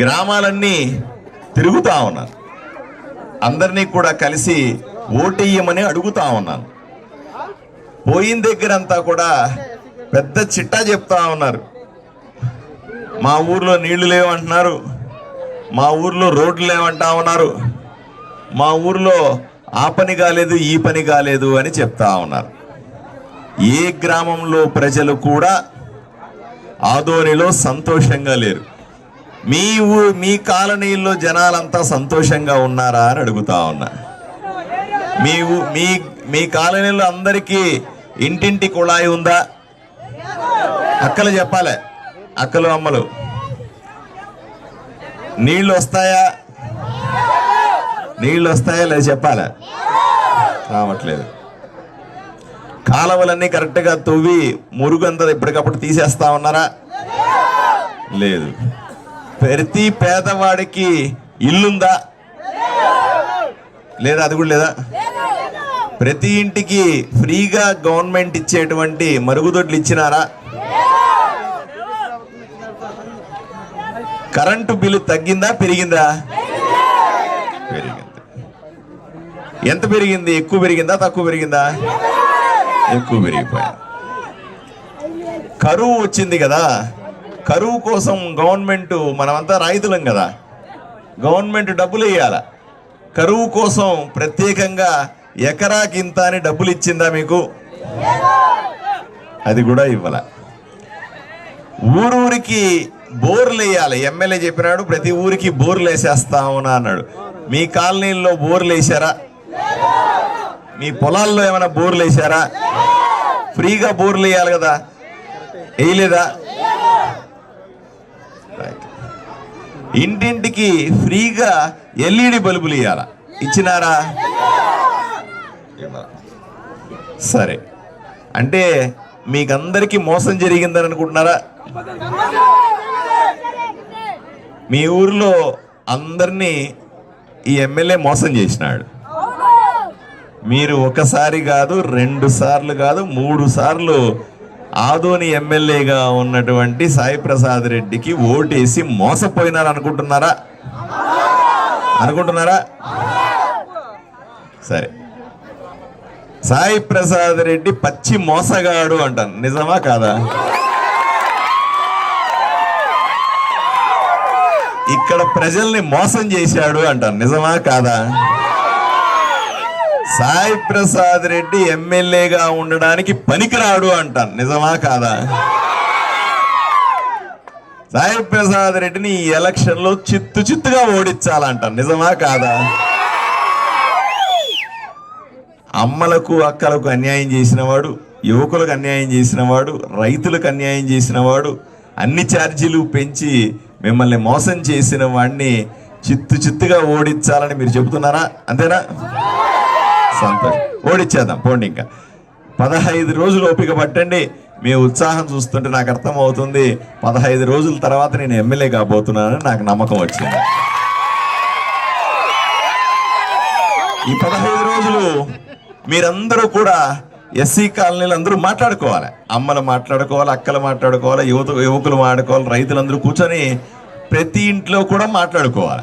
గ్రామాలన్నీ తిరుగుతూ ఉన్నాను. అందరినీ కూడా కలిసి ఓటేయమని అడుగుతా ఉన్నాను. పోయిన దగ్గర అంతా కూడా పెద్ద చిట్టా చెప్తా ఉన్నారు. మా ఊర్లో నీళ్ళు లేవంటున్నారు. మా ఊర్లో రోడ్లు లేవంటా ఉన్నారు. మా ఊర్లో ఆ పని కాలేదు ఈ పని కాలేదు అని చెప్తా ఉన్నారు. ఏ గ్రామంలో ప్రజలు కూడా ఆదోనిలో సంతోషంగా లేరు. మీ ఊ మీ కాలనీల్లో జనాలంతా సంతోషంగా ఉన్నారా అని అడుగుతా ఉన్నా. మీ మీ మీ కాలనీలో అందరికీ ఇంటింటి కుళాయి ఉందా? అక్కలు చెప్పాలి. అక్కలు అమ్మలు. నీళ్ళు వస్తాయా? నీళ్ళు వస్తాయా లేదు చెప్పాలి. రావట్లేదు. కాలువలన్నీ కరెక్ట్గా తవ్వి మురుగంతా ఎప్పటికప్పుడు తీసేస్తా ఉన్నారా? లేదు. ప్రతి పేదవాడికి ఇల్లుందా? లేదా అది కూడా లేదా? ప్రతి ఇంటికి ఫ్రీగా గవర్నమెంట్ ఇచ్చేటువంటి మరుగుదొడ్లు ఇచ్చినారా? కరెంటు బిల్లు తగ్గిందా పెరిగిందా? పెరిగింది. ఎంత పెరిగింది? ఎక్కువ పెరిగిందా తక్కువ పెరిగిందా? ఎక్కువ పెరిగిపోయింది. కరువు వచ్చింది కదా. కరువు కోసం గవర్నమెంట్ మనమంతా రైతులం కదా. గవర్నమెంట్ డబ్బులు వేయాల కరువు కోసం ప్రత్యేకంగా ఎకరాకి ఇంత అని డబ్బులు ఇచ్చిందా మీకు? అది కూడా ఇవ్వాల. ఊరూరికి బోర్లు వేయాలి ఎమ్మెల్యే చెప్పినాడు ప్రతి ఊరికి బోర్లు వేసేస్తా ఉన్నా అన్నాడు. మీ కాలనీల్లో బోర్లు వేసారా మీ పొలాల్లో ఏమైనా బోర్లు వేసారా ఫ్రీగా బోర్లు వేయాలి కదా. వేయలేదా? ఇంటింటికి ఫ్రీగా ఎల్ఈడి బల్బులు ఇవ్వాల ఇచ్చినారా? సరే. అంటే మీకందరికీ మోసం జరిగిందని అనుకుంటున్నారా? మీ ఊర్లో అందరినీ ఈ ఎమ్మెల్యే మోసం చేసినాడు. మీరు ఒకసారి కాదు రెండు సార్లు కాదు మూడు సార్లు ఆదోని ఎమ్మెల్యేగా ఉన్నటువంటి సాయి ప్రసాద్ రెడ్డికి ఓటేసి మోసపోయినారు అనుకుంటున్నారా అనుకుంటున్నారా? సరే. సాయి ప్రసాద్ రెడ్డి పచ్చి మోసగాడు అంటాను. నిజమా కాదా? ఇక్కడ ప్రజల్ని మోసం చేశాడు అంటాను. నిజమా కాదా? సాయి ప్రసాద్ రెడ్డి ఎమ్మెల్యేగా ఉండడానికి పనికిరాడు అంటాను. నిజమా కాదా? సాయి ప్రసాద్ రెడ్డిని ఈ ఎలక్షన్లో చిత్తు చిత్తుగా ఓడించాలంటాను. నిజమా కాదా? అమ్మలకు అక్కలకు అన్యాయం చేసినవాడు యువకులకు అన్యాయం చేసినవాడు రైతులకు అన్యాయం చేసినవాడు అన్ని ఛార్జీలు పెంచి మిమ్మల్ని మోసం చేసిన వాడిని చిత్తు చిత్తుగా ఓడించాలని మీరు చెబుతున్నారా? అంతేనా? సంతోషం ఓడిచ్చేద్దాం పోండి ఇంకా. పదహైదు రోజులు ఓపిక పట్టండి. మీ ఉత్సాహం చూస్తుంటే నాకు అర్థమవుతుంది. పదహైదు రోజుల తర్వాత నేను ఎమ్మెల్యే కాబోతున్నానని నాకు నమ్మకం వచ్చింది. ఈ పదహైదు రోజులు మీరందరూ కూడా ఎస్సీ కాలనీలు అందరూ మాట్లాడుకోవాలి. అమ్మలు మాట్లాడుకోవాలి అక్కలు మాట్లాడుకోవాలి యువత యువకులు మాట్లాడుకోవాలి రైతులందరూ కూర్చొని ప్రతి ఇంట్లో కూడా మాట్లాడుకోవాలి.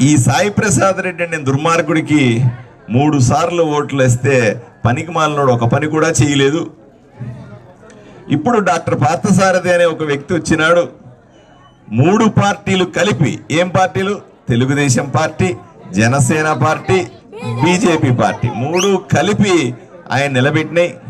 ఈ సాయి ప్రసాద్ రెడ్డి అనే దుర్మార్గుడికి మూడు సార్లు ఓట్లు వేస్తే పనికి మాలినోడు ఒక పని కూడా చేయలేదు. ఇప్పుడు డాక్టర్ పార్థసారథి అనే ఒక వ్యక్తి వచ్చినాడు. మూడు పార్టీలు కలిపి ఏం పార్టీలు? Telugu Desam party Janasena party BJP party. మూడు కలిపి ఆయన నిలబెట్టినాయి.